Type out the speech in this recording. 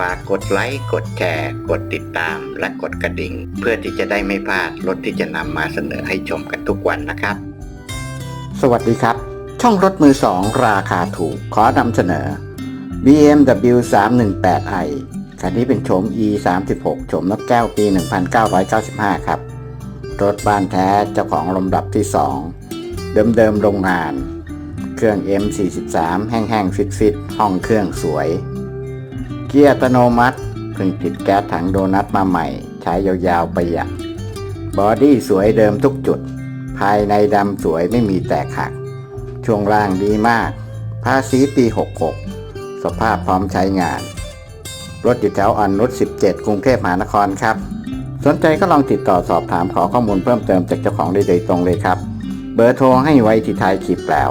ฝากกดไลค์ กดแชร์ กดติดตาม และกดกระดิ่ง เพื่อที่จะได้ไม่พลาดรถที่จะนำมาเสนอให้ชมกันทุกวันนะครับ สวัสดีครับ ช่องรถมือสองราคาถูกขอนำเสนอ BMW 318i คันนี้เป็นโฉม E 3 6โฉมนกแก้วปี 1995 ครับ รถบ้านแท้เจ้าของลำดับที่ 2 เดิมๆโรงงาน เครื่อง M43 แห้งๆฟิตๆห้องเครื่องสวย เกียร์อัตโนมัติเพิ่งติดแก๊สถังโดนัทมาใหม่ ใช้ยาวๆประหยัดบอดี้สวยเดิมทุกจุด ภายในดำสวยไม่มีแตกหัก ช่วงล่างดีมาก ภาษีปี 66 สภาพพร้อมใช้งาน รถอยู่แถวอ่อนนุช17 กรุงเทพมหานครครับ สนใจก็ลองติดต่อสอบถามขอข้อมูลเพิ่มเติมจากเจ้าของได้โดยตรงเลยครับ เบอร์โทรให้ไว้ที่ท้ายคลิปแล้ว